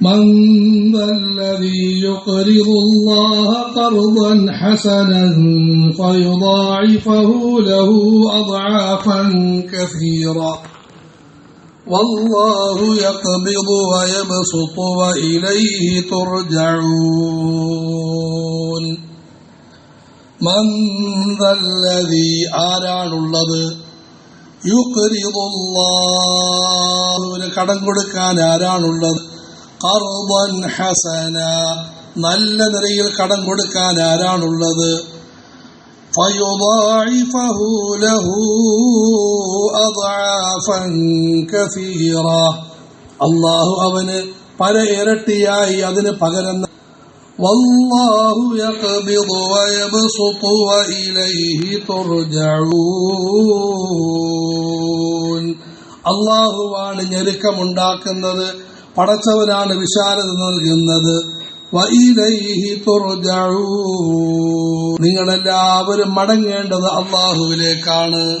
من ذا الذي يقرض الله قرضا حسنا فيضاعفه له أضعافا كثيرا والله يقبض ويبسط وإليه ترجعون من ذا الذي ആരാണുള്ളത് യുക്രിദുല്ലാഹുവിന് കടം കൊടുക്കാൻ ആരാണുള്ളത് കർബൻ ഹസന നല്ല നിലയിൽ കടം കൊടുക്കാൻ ആരാണുള്ളത് فيضاعفه له أضعافا كثيرا അള്ളാഹു അവന് പല ഇരട്ടിയായി അതിന് പകരം والله يقبض ويبسط وإليه ترجعون അള്ളാഹുവാണ് ഞെരുക്കമുണ്ടാക്കുന്നത് പടച്ചവനാണ് വിശാലത നൽകുന്നത്. നിങ്ങളെല്ലാവരും മടങ്ങേണ്ടത് അള്ളാഹുവിലേക്കാണ്.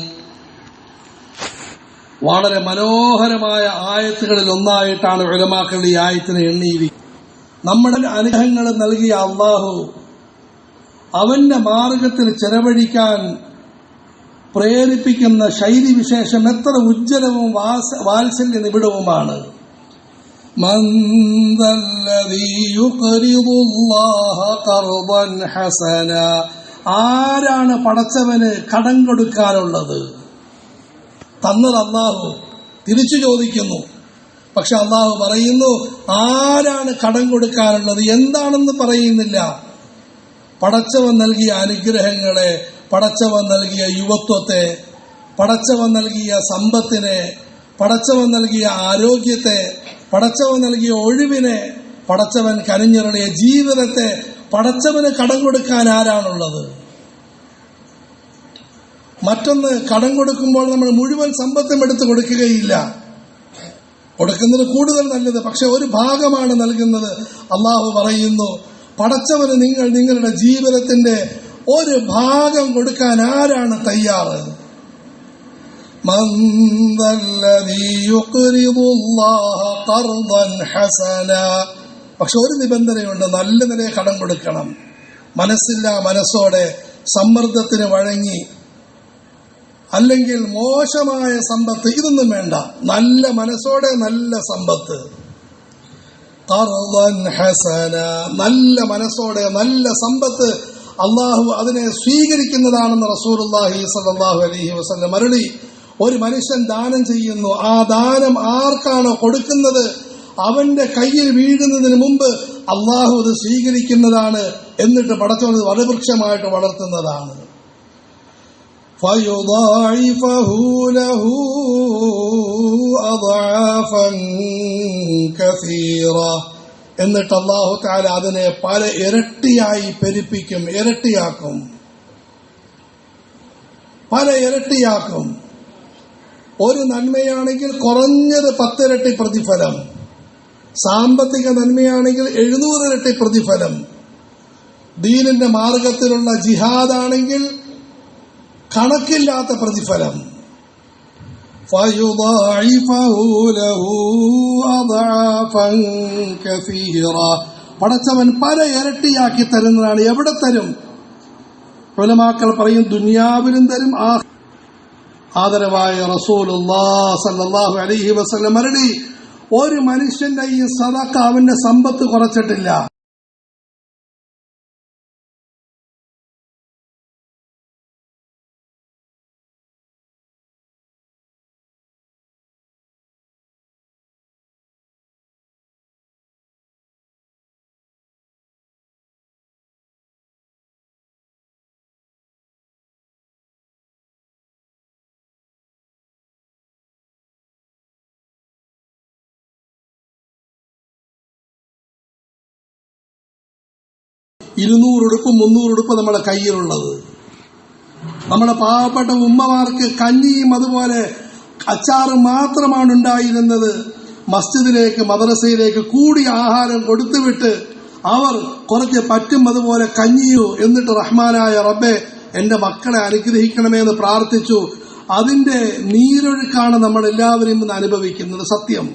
വളരെ മനോഹരമായ ആയത്തുകളിൽ ഒന്നായിട്ടാണ് ഉലമാക്കളുടെ ഈ ആയത്തിനെ എണ്ണിയിരിക്കുന്നത്. നമ്മുടെ അനുഗ്രഹങ്ങൾ നൽകിയ അള്ളാഹു അവന്റെ മാർഗത്തിൽ ചെലവഴിക്കാൻ പ്രേരിപ്പിക്കുന്ന ശൈലി വിശേഷം എത്ര ഉജ്ജ്വലവും വാത്സല്യ നിബിഡവുമാണ് من ذا الذي يقرض الله قرضا حسنا ആരാണ് പടച്ചവന് കടം കൊടുക്കാനുള്ളത് തന്നത് അള്ളാഹു തിരിച്ചു ചോദിക്കുന്നു പക്ഷെ അള്ളാഹു പറയുന്നു ആരാണ് കടം കൊടുക്കാനുള്ളത് എന്താണെന്ന് പറയുന്നില്ല പടച്ചവൻ നൽകിയ അനുഗ്രഹങ്ങളെ പടച്ചവൻ നൽകിയ യുവത്വത്തെ പടച്ചവൻ നൽകിയ സമ്പത്തിനെ പടച്ചവൻ നൽകിയ ആരോഗ്യത്തെ പടച്ചവൻ നൽകിയ ഒഴിവിനെ പടച്ചവൻ കനിഞ്ഞിറളിയ ജീവിതത്തെ പടച്ചവന് കടം കൊടുക്കാൻ ആരാണുള്ളത്? മറ്റൊന്ന് കടം കൊടുക്കുമ്പോൾ നമ്മൾ മുഴുവൻ സമ്പത്തും എടുത്തു കൊടുക്കുകയില്ല. കൊടുക്കുന്നത് കൂടുതൽ നല്ലത് പക്ഷെ ഒരു ഭാഗമാണ് നൽകുന്നത്. അള്ളാഹു പറയുന്നു പടച്ചവന് നിങ്ങൾ നിങ്ങളുടെ ജീവിതത്തിന്റെ ഒരു ഭാഗം കൊടുക്കാൻ ആരാണ് തയ്യാറ്? من ذا الذي يقرض الله قرضا حسنا പക്ഷെ ഒരു നിബന്ധനയുണ്ട് നല്ല നിലയെ കടം കൊടുക്കണം മനസ്സില്ല മനസ്സോടെ സമ്മർദ്ദത്തിന് വഴങ്ങി അല്ലെങ്കിൽ മോശമായ സമ്പത്ത് ഇതൊന്നും വേണ്ട നല്ല മനസ്സോടെ നല്ല സമ്പത്ത് ഖർദൻ ഹസന നല്ല മനസ്സോടെ നല്ല സമ്പത്ത് അള്ളാഹു അതിനെ സ്വീകരിക്കുന്നതാണെന്ന് റസൂലുള്ളാഹി സ്വല്ലല്ലാഹു അലൈഹി വസല്ലം മരളി ഒരു മനുഷ്യൻ ദാനം ചെയ്യുന്നു. ആ ദാനം ആർക്കാണോ കൊടുക്കുന്നത്? അവന്റെ കയ്യിൽ വീഴുന്നതിന് മുമ്പ് അള്ളാഹു അത് സ്വീകരിക്കുന്നതാണ് എന്നിട്ട് പടച്ചവനത് വടവൃക്ഷമായിട്ട് വളർത്തുന്നതാണ്. എന്നിട്ട് അള്ളാഹു താല അതിനെ പല ഇരട്ടിയായി പെരുപ്പിക്കും. ഇരട്ടിയാക്കും. പല ഇരട്ടിയാക്കും. ഒരു നന്മയാണെങ്കിൽ കുറഞ്ഞത് പത്തിരട്ടി പ്രതിഫലം. സാമ്പത്തിക നന്മയാണെങ്കിൽ എഴുന്നൂറിരട്ടി പ്രതിഫലം. ദീനിന്റെ മാർഗത്തിലുള്ള ജിഹാദാണെങ്കിൽ കണക്കില്ലാത്ത പ്രതിഫലം. പടച്ചവൻ പല ഇരട്ടിയാക്കി തരുന്നതാണ്. എവിടെ തരും? പുലമാക്കൾ പറയും ദുനിയാവിലും തരും ആ ആദരവായ റസൂലുല്ലാഹു അലൈഹി വസല്ലം മരടി ഒരു മനുഷ്യന്റെ ഈ സദക്ക അവന്റെ സമ്പത്ത് കുറച്ചിട്ടില്ല. ഇരുന്നൂറുടുപ്പ് മുന്നൂറുടുപ്പ് നമ്മുടെ കയ്യിലുള്ളത്. നമ്മുടെ പാവപ്പെട്ട ഉമ്മമാർക്ക് കഞ്ഞിയും അതുപോലെ അച്ചാറും മാത്രമാണ് ഉണ്ടായിരുന്നത്. മസ്ജിദിലേക്ക് മദ്രസയിലേക്ക് കൂടി ആഹാരം കൊടുത്തുവിട്ട് അവർ കുറച്ച് പറ്റും അതുപോലെ കഞ്ഞിയോ എന്നിട്ട് റഹ്മാനായ റബ്ബെ എന്റെ മക്കളെ അനുഗ്രഹിക്കണമേ എന്ന് പ്രാർത്ഥിച്ചു. അതിന്റെ നീരൊഴുക്കാണ് നമ്മൾ എല്ലാവരും ഇന്ന് അനുഭവിക്കുന്നത് സത്യം.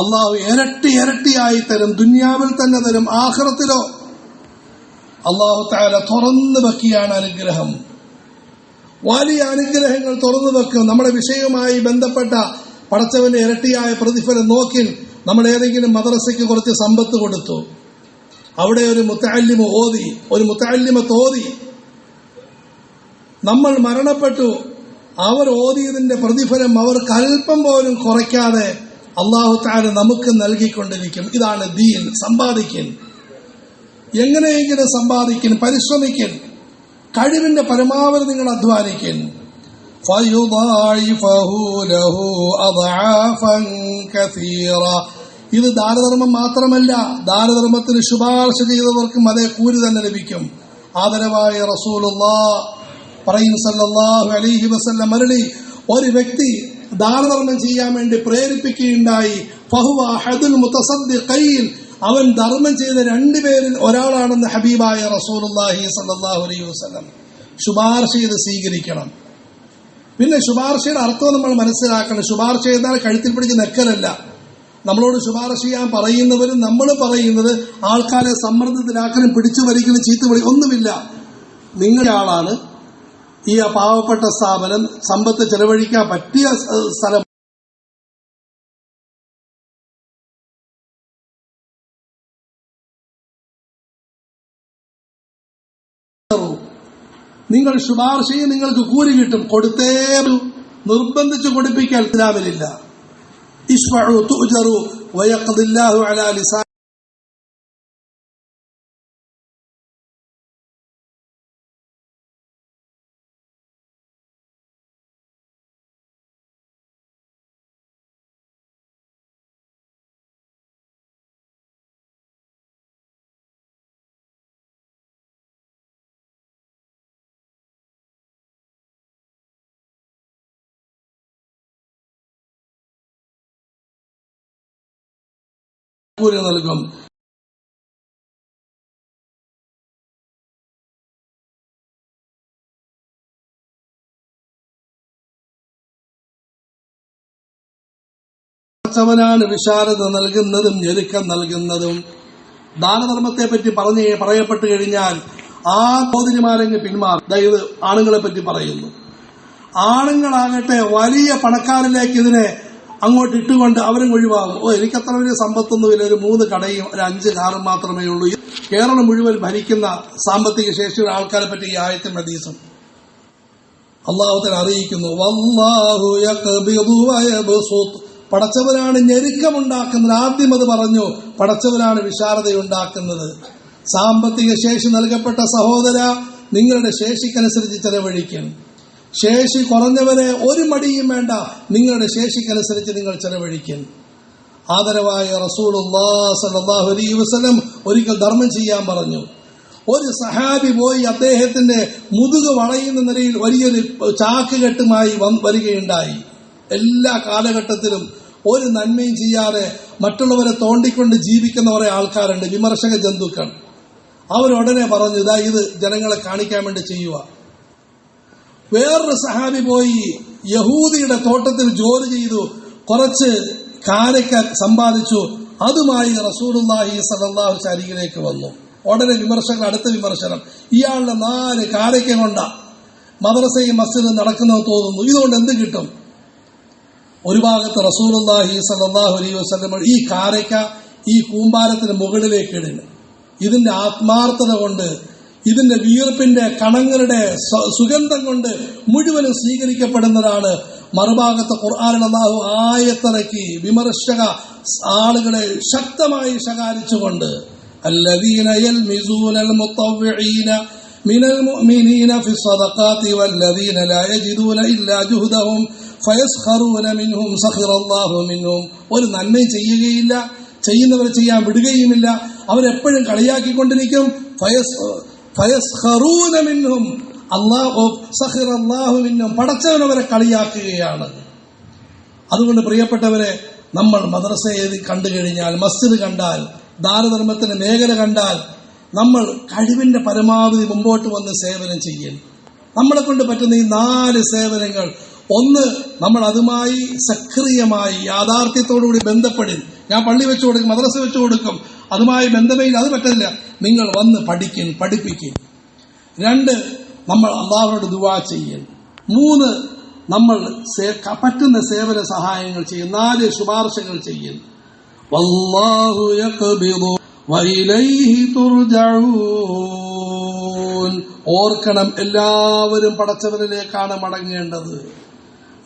അള്ളാഹു ഇരട്ടി ഇരട്ടിയായി തരും ദുന്യാവിൽ തന്നെ തരും ആഹ്റത്തിലോ അള്ളാഹു താല തുറന്നു വെക്കിയാണ് അനുഗ്രഹം. വലിയ അനുഗ്രഹങ്ങൾ തുറന്നു വെക്കും. നമ്മുടെ വിഷയവുമായി ബന്ധപ്പെട്ട പടച്ചവന്റെ ഇരട്ടിയായ പ്രതിഫലം നോക്കി നമ്മൾ ഏതെങ്കിലും മദ്രസയ്ക്ക് കുറച്ച് സമ്പത്ത് കൊടുത്തു. അവിടെ ഒരു മുത്താലിമ ഓതി ഒരു മുത്തല്ലിമ തോതി. നമ്മൾ മരണപ്പെട്ടു. അവർ ഓതിയതിന്റെ പ്രതിഫലം അവർ കൽപ്പം പോലും കുറയ്ക്കാതെ അള്ളാഹു താര നമുക്ക് നൽകിക്കൊണ്ടിരിക്കും. ഇതാണ് ദീൻ സമ്പാദിക്കൻ എങ്ങനെയെങ്കിലും സമ്പാദിക്കൻ പരിശ്രമിക്കൻ കഴിവിന്റെ പരമാവധി നിങ്ങൾ അധ്വാനിക്കൻ ഇത് ദാരധർമ്മം മാത്രമല്ല ദാരധർമ്മത്തിന് ശുപാർശ ചെയ്തവർക്കും അതേ കൂലി തന്നെ ലഭിക്കും. ആദരവായ റസൂലുള്ള പറയും സല്ലാഹു അലൈഹി വസല്ലം മരളി ഒരു വ്യക്തി ദാനധർമ്മം ചെയ്യാൻ വേണ്ടി പ്രേരിപ്പിക്കുകയുണ്ടായി. ഫഹുവ ഹദുൽ മുതസദ്ദിഖൈൻ. അവൻ ധർമ്മം ചെയ്ത രണ്ടുപേരിൽ ഒരാളാണെന്ന് ഹബീബായ റസൂലുള്ളാഹി സല്ലാഹു അലൈഹി വസല്ലം. ശുപാർശ ചെയ്ത് സ്വീകരിക്കണം. പിന്നെ ശുപാർശയുടെ അർത്ഥം നമ്മൾ മനസ്സിലാക്കണം. ശുപാർശ ചെയ്താൽ കഴുത്തിൽ പിടിച്ച് നെക്കലല്ല. നമ്മളോട് ശുപാർശ ചെയ്യാൻ പറയുന്നവരും നമ്മൾ പറയുന്നത് ആൾക്കാരെ സമ്മർദ്ദത്തിലാക്കലും പിടിച്ചു വലിക്കലും ചീത്ത വിളി ഒന്നുമില്ല. നിങ്ങളുടെ ആളാണ് ഈ പാവപ്പെട്ട സ്ഥാപനം സമ്പത്ത് ചെലവഴിക്കാൻ പറ്റിയ സ്ഥലം. നിങ്ങൾ ശുപാർശ ചെയ്യും നിങ്ങൾക്ക് കൂലി കിട്ടും. കൊടുത്തേ നിർബന്ധിച്ചു കൊടുപ്പിക്കാൻ ഇസ്ലാമിലില്ല. ഇഷ്ഫഉ തുജറു വയക്കതില്ലാഹു അലാ ലിസാൻ കൂലി നൽകും. ാണ് വിശാലത നൽകുന്നതും ഞെരുക്കം നൽകുന്നതും. ദാനധർമ്മത്തെ പറ്റി പറഞ്ഞ് പറയപ്പെട്ടു കഴിഞ്ഞാൽ ആ കോതിരിമാരെങ്കിൽ പിന്മാറും. ദൈവ ആണുങ്ങളെ പറ്റി പറയുന്നു. ആണുങ്ങളാകട്ടെ വലിയ പണക്കാരിലേക്ക് ഇതിനെ അങ്ങോട്ട് ഇട്ടുകൊണ്ട് അവരും ഒഴിവാകും. ഓ എനിക്കത്ര വലിയ സമ്പത്തൊന്നുമില്ല ഒരു മൂന്ന് കടയും ഒരു അഞ്ച് കാറും മാത്രമേ ഉള്ളൂ. കേരളം മുഴുവൻ ഭരിക്കുന്ന സാമ്പത്തിക ശേഷിയുള്ള ആൾക്കാരെ പറ്റി ഈ ആയത്തിൽ ഹദീസും. അള്ളാഹുത്തൻ അറിയിക്കുന്നു പടച്ചവരാണ് ഞെരുക്കമുണ്ടാക്കുന്നത്. ആദ്യം അത് പറഞ്ഞു പടച്ചവരാണ് വിശാലതയുണ്ടാക്കുന്നത്. സാമ്പത്തിക ശേഷി നൽകപ്പെട്ട സഹോദര നിങ്ങളുടെ ശേഷിക്കനുസരിച്ച് ചെലവഴിക്കും. ശേഷി കുറഞ്ഞവരെ ഒരു മടിയും വേണ്ട. നിങ്ങളുടെ ശേഷിക്കനുസരിച്ച് നിങ്ങൾ ചെലവഴിക്കും. ആദരവായ സല്ലല്ലാഹു അലൈഹി വസല്ലം ഒരിക്കൽ ധർമ്മം ചെയ്യാൻ പറഞ്ഞു. ഒരു സഹാബി പോയി അദ്ദേഹത്തിന്റെ മുതുക് വളയുന്ന നിലയിൽ വലിയൊരു ചാക്ക് കെട്ടുമായി വന്ന് വരികയുണ്ടായി. എല്ലാ കാലഘട്ടത്തിലും ഒരു നന്മയും ചെയ്യാതെ മറ്റുള്ളവരെ തോണ്ടിക്കൊണ്ട് ജീവിക്കുന്ന കുറെ ആൾക്കാരുണ്ട് വിമർശക ജന്തുക്കൾ. അവരുടനെ പറഞ്ഞു ഇതാ ഇത് ജനങ്ങളെ കാണിക്കാൻ വേണ്ടി ചെയ്യുക വേറൊരു സഹാബി പോയി യഹൂദിയുടെ തോട്ടത്തിൽ ജോലി ചെയ്തു. കുറച്ച് കാരക്ക സമ്പാദിച്ചു. അതുമായി റസൂലുള്ളാഹി സല്ലല്ലാഹു അരികിലേക്ക് വന്നു. ഉടനെ വിമർശകൻ അടുത്ത വിമർശനം ഇയാളുടെ നാല് കാരക്ക കൊണ്ട മദ്രസയും മസ്ജിദും നടക്കുന്നത് തോന്നുന്നു. ഇതുകൊണ്ട് എന്ത് കിട്ടും? ഒരു ഭാഗത്ത് റസൂലുള്ളാഹി സല്ലല്ലാഹു അലൈഹി വസല്ലം ഈ കാരക്ക ഈ കൂമ്പാരത്തിന് മുകളിലേക്ക് ഇടുന്നു. ഇതിന്റെ ആത്മാർത്ഥത കൊണ്ട് ഇതിന്റെ വിയർപ്പിന്റെ കണങ്ങളുടെ സ- സുഗന്ധം കൊണ്ട് മുഴുവനും സ്വീകരിക്കപ്പെടുന്നതാണ് മറുഭാഗത്ത് ഖുർആാനിൽ അള്ളാഹു ആയത്തിറക്കി വിമർശക ആളുകളെ ശക്തമായി ശകാരിച്ചുകൊണ്ട് الذين يلمزون المطوعين من المؤمنين في الصدقات والذين لا يجدون إلا جهدهم فيسخرون منهم سخر الله منهم ഒരു നന്മയും ചെയ്യുകയില്ല ചെയ്യുന്നവരെ ചെയ്യാൻ വിടുകയുമില്ല അവരെപ്പോഴും കളിയാക്കിക്കൊണ്ടിരിക്കും ഫയസ് സഖിറ അല്ലാഹു മിൻഹും. പടച്ചവനവരെ കളിയാക്കുകയാണ്. അതുകൊണ്ട് പ്രിയപ്പെട്ടവരെ നമ്മൾ മദ്രസയെ കണ്ടു കഴിഞ്ഞാൽ മസ്ജിദ് കണ്ടാൽ ദാനധർമ്മത്തിന്റെ മേഖല കണ്ടാൽ നമ്മൾ കഴിവിന്റെ പരമാവധി മുമ്പോട്ട് വന്ന് സേവനം ചെയ്യൽ. നമ്മളെ കൊണ്ട് പറ്റുന്ന ഈ നാല് സേവനങ്ങൾ ഒന്ന് നമ്മൾ അതുമായി സക്രിയമായി യാഥാർത്ഥ്യത്തോടുകൂടി ബന്ധപ്പെടും ഞാൻ പള്ളി വെച്ചു കൊടുക്കും മദ്രസ വെച്ചു കൊടുക്കും അതുമായി ബന്ധമില്ല അത് പറ്റത്തില്ല. നിങ്ങൾ വന്ന് പഠിക്കും പഠിപ്പിക്കും. രണ്ട് നമ്മൾ അള്ളാഹുനോട് ദുവാ ചെയ്യൽ. മൂന്ന് നമ്മൾ പറ്റുന്ന സേവന സഹായങ്ങൾ ചെയ്യും നാല് ശുപാർശകൾ ചെയ്യും ഓർക്കണം എല്ലാവരും പടച്ചവരിലേക്കാണ് മടങ്ങേണ്ടത്.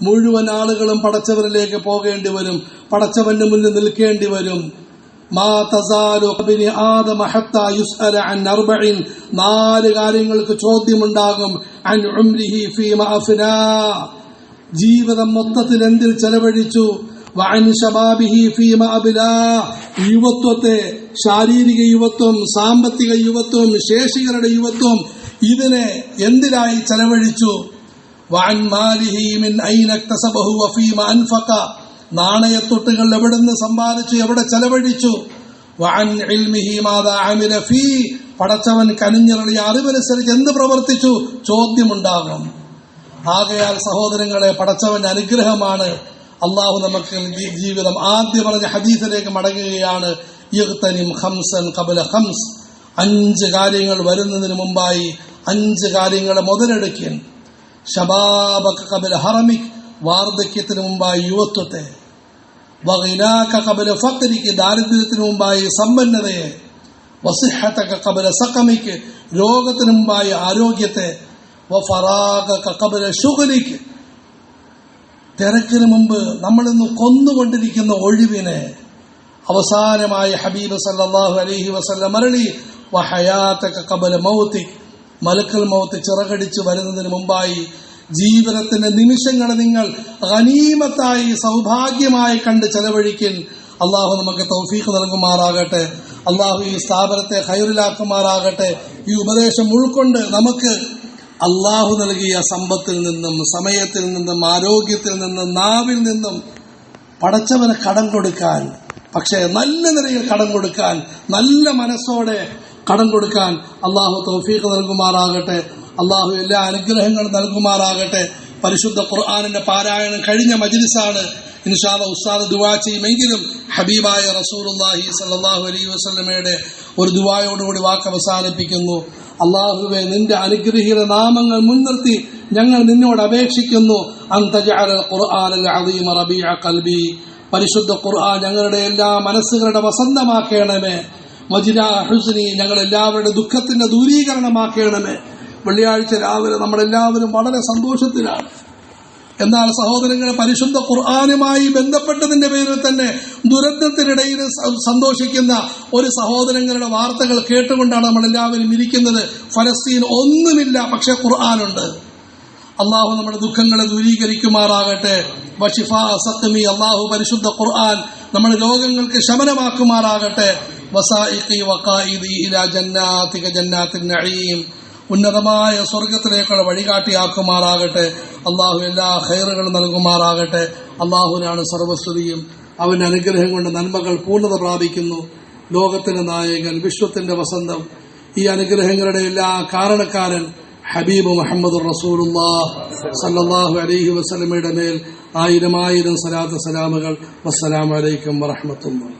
മുഴുവൻ ആളുകളും പടച്ചവരിലേക്ക് പോകേണ്ടി വരും. പടച്ചവന്റെ മുന്നിൽ നിൽക്കേണ്ടി വരും. മാ തസാലു ഖബിനി ആദമ ഹത്താ യുസ്അല അൻ അർബഇൻ. നാല് കാര്യങ്ങൾക്ക് ചോദ്യമുണ്ടാകും. അൻ ഉംരിഹി ഫീമ അഫ്നാ. ജീവിതം മൊത്തത്തിൽ എന്തിൽ ചെലവഴിച്ചു? വഅൻ ശബാബിഹി ഫീമ അബ്ലാ. യുവത്വത്തെ ശാരീരിക യുവത്വം സാമ്പത്തിക യുവത്വം ശേഷികളുടെ യുവത്വം ഇതിനെ എന്തിനായി ചെലവഴിച്ചു? വഅൻ മാലിഹി മിൻ ഐന ഇക്തസബഹു വഫീമ അൻഫഖ. നാണയത്തൊട്ടുകൾ എവിടുന്ന് സമ്പാദിച്ചു എവിടെ ചെലവഴിച്ചു? പടച്ചവൻ കനിഞ്ഞിറളി അറിവനുസരിച്ച് എന്ത് പ്രവർത്തിച്ചു? ചോദ്യമുണ്ടാകണം ആകയാൽ സഹോദരങ്ങളെ പടച്ചവൻ അനുഗ്രഹമാണ്. അള്ളാഹു നമുക്ക് ജീവിതം ആദ്യം പറഞ്ഞ ഹദീസിലേക്ക് മടങ്ങുകയാണ്. ഹംസൻ ഖബല ഖംസ്. അഞ്ച് കാര്യങ്ങൾ വരുന്നതിന് മുമ്പായി അഞ്ച് കാര്യങ്ങളെ മുതലെടുക്കൻ. ഷബാബക കബല ഹറമിക്. വാർദ്ധക്യത്തിന് മുമ്പായി യുവത്വത്തെ വഗിനാക കബല ഫക്കരിക്ക് ദാരിദ്ര്യത്തിന് മുമ്പായി സമ്പന്നതയെ വസിഹത്തക കബല സക്കമിക്ക് രോഗത്തിന് മുമ്പായി ആരോഗ്യത്തെ വഫറാക കബല ഷുഗലിക്ക് തിരക്കിന് മുമ്പ് നമ്മളിന്ന് കൊന്നുകൊണ്ടിരിക്കുന്ന ഒഴിവിനെ അവസാനമായി ഹബീബ് സല്ലാഹു അലഹി വസല്ലം മരളി വഹയാത്തക കബല മൗത്തി മലക്കൽ മൗത്ത് ചിറകടിച്ച് വരുന്നതിന് മുമ്പായി ജീവിതത്തിന്റെ നിമിഷങ്ങളെ നിങ്ങൾ അനീമത്തായി സൗഭാഗ്യമായി കണ്ട് ചെലവഴിക്കൻ അള്ളാഹു നമുക്ക് തൗഫീഖ് നൽകുമാറാകട്ടെ. അള്ളാഹു ഈ സ്ഥാപനത്തെ ഹൈറിലാക്കുമാറാകട്ടെ ഈ ഉപദേശം ഉൾക്കൊണ്ട് നമുക്ക് അള്ളാഹു നൽകിയ സമ്പത്തിൽ നിന്നും സമയത്തിൽ നിന്നും ആരോഗ്യത്തിൽ നിന്നും നാവിൽ നിന്നും പടച്ചവന് കടം കൊടുക്കാൻ പക്ഷേ നല്ല നിലയിൽ കടം കൊടുക്കാൻ നല്ല മനസ്സോടെ കടം കൊടുക്കാൻ അള്ളാഹു തൗഫീഖ് നൽകുമാറാകട്ടെ. അള്ളാഹു എല്ലാ അനുഗ്രഹങ്ങളും നൽകുമാറാകട്ടെ. പരിശുദ്ധ ഖുർആാനിന്റെ പാരായണം കഴിഞ്ഞ മജിലിസാണ്. ഇൻഷാദ ഉസ്താദ് ദുവാ ചെയ്യുമെങ്കിലും ഹബീബായ റസൂലുള്ളാഹി സാഹു അലൈ വസ്ലമയുടെ ഒരു ദുവായോടുകൂടി വാക്ക് അവസാനിപ്പിക്കുന്നു. അള്ളാഹുവെ നിന്റെ അനുഗ്രഹീത നാമങ്ങൾ മുൻനിർത്തി ഞങ്ങൾ നിന്നോട് അപേക്ഷിക്കുന്നു. കൽബി പരിശുദ്ധ ഖുർആൻ ഞങ്ങളുടെ എല്ലാ മനസ്സുകളുടെ വസന്തമാക്കണമേ. വജിന ഹുസ്നി ഞങ്ങൾ എല്ലാവരുടെ ദുഃഖത്തിന്റെ ദൂരീകരണമാക്കണമേ. വെള്ളിയാഴ്ച രാവിലെ നമ്മളെല്ലാവരും വളരെ സന്തോഷത്തിലാണ്. എന്നാൽ സഹോദരങ്ങളെ പരിശുദ്ധ ഖുർആാനുമായി ബന്ധപ്പെട്ടതിന്റെ പേരിൽ തന്നെ ദുരന്തത്തിനിടയിൽ സന്തോഷിക്കുന്ന ഒരു സഹോദരങ്ങളുടെ വാർത്തകൾ കേട്ടുകൊണ്ടാണ് നമ്മൾ എല്ലാവരും ഇരിക്കുന്നത്. ഫലസ്തീൻ ഒന്നുമില്ല പക്ഷെ ഖുർആാനുണ്ട്. അള്ളാഹു നമ്മുടെ ദുഃഖങ്ങളെ ദൂരീകരിക്കുമാറാകട്ടെ. വഷിഫ സത്മി അള്ളാഹു പരിശുദ്ധ ഖുർആൻ നമ്മുടെ രോഗങ്ങൾക്ക് ശമനമാക്കുമാറാകട്ടെ. വസായിഖി വഖായിദി ഇലാ ജന്നാത്തിൻ നഈം. ഉന്നതമായ സ്വർഗത്തിലേക്കുള്ള വഴികാട്ടിയാക്കുമാറാകട്ടെ. അള്ളാഹു എല്ലാ ഹൈറുകളും നൽകുമാറാകട്ടെ. അള്ളാഹുവിനാണ് സർവസ്തുതിയും. അവന്റെ അനുഗ്രഹം കൊണ്ട് നന്മകൾ പൂർണത പ്രാപിക്കുന്നു. ലോകത്തിന്റെ നായകൻ വിശ്വത്തിന്റെ വസന്തം. ഈ അനുഗ്രഹങ്ങളുടെ എല്ലാ കാരണക്കാരൻ ഹബീബ് മുഹമ്മദ് റസൂലുല്ലാ സല്ലല്ലാഹു അലൈഹി വസല്ലമയുടെ മേൽ ആയിരം ആയിരം സലാത്ത് സലാമുകൾ. വസ്സലാമലൈക്കും വറഹമത്തുള്ള